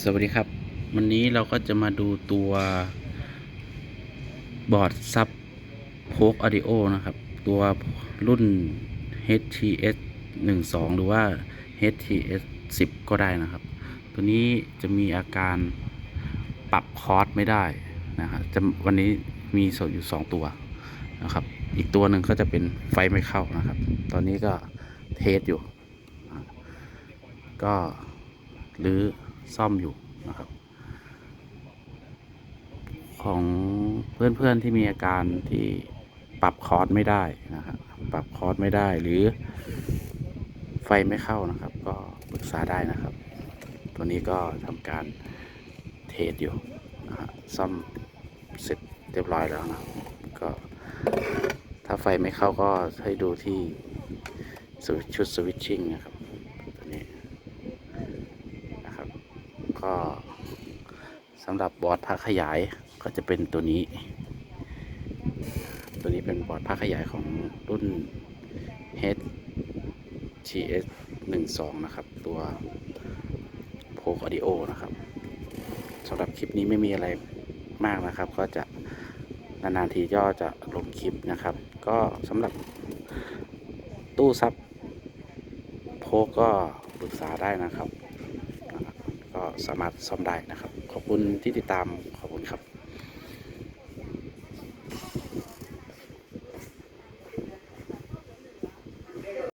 สวัสดีครับ วันนี้เราก็จะมาดูตัวบอร์ดซับโพกอ u ดิโอนะครับ ตัวรุ่น HTS 12 หรือว่า HTS 10 ก็ได้นะครับ ตัวนี้จะมีอาการปรับคอร์สไม่ได้นะครับจะวันนี้มีสดอยู่ 2 ตัวนะครับ อีกตัวหนึ่งก็จะเป็นไฟไม่เข้านะครับ ตอนนี้ก็เทสอยู่ ก็หรือ ซ่อมอยู่นะครับ ของเพื่อนๆที่มีอาการที่ปรับคอร์สไม่ได้นะครับปรับคอร์สไม่ได้หรือไฟไม่เข้านะครับ ก็ปรึกษาได้นะครับ ตัวนี้ก็ทำการเทสอยู่นะฮะซ่อมเสร็จเรียบร้อยแล้วนะก็ถ้าไฟไม่เข้าก็ให้ดูที่ชุดสวิตชิ่งนะครับตัวนี้นะครับ ก็สำหรับบอร์ดพักขยายก็จะเป็นตัวนี้ ตัวนี้เป็นบอร์ดพักขยายของรุ่น HTS 12 นะครับ ตัวโพกอ u ดิโอนะครับสำหรับคลิปนี้ไม่มีอะไรมากนะครับ ก็จะนานๆทีก็จะลงคลิปนะครับ ก็สำหรับตู้ซับโพกก็ปรึกษาได้นะครับ ก็สามารถซ่อมได้นะครับ ขอบคุณที่ติดตาม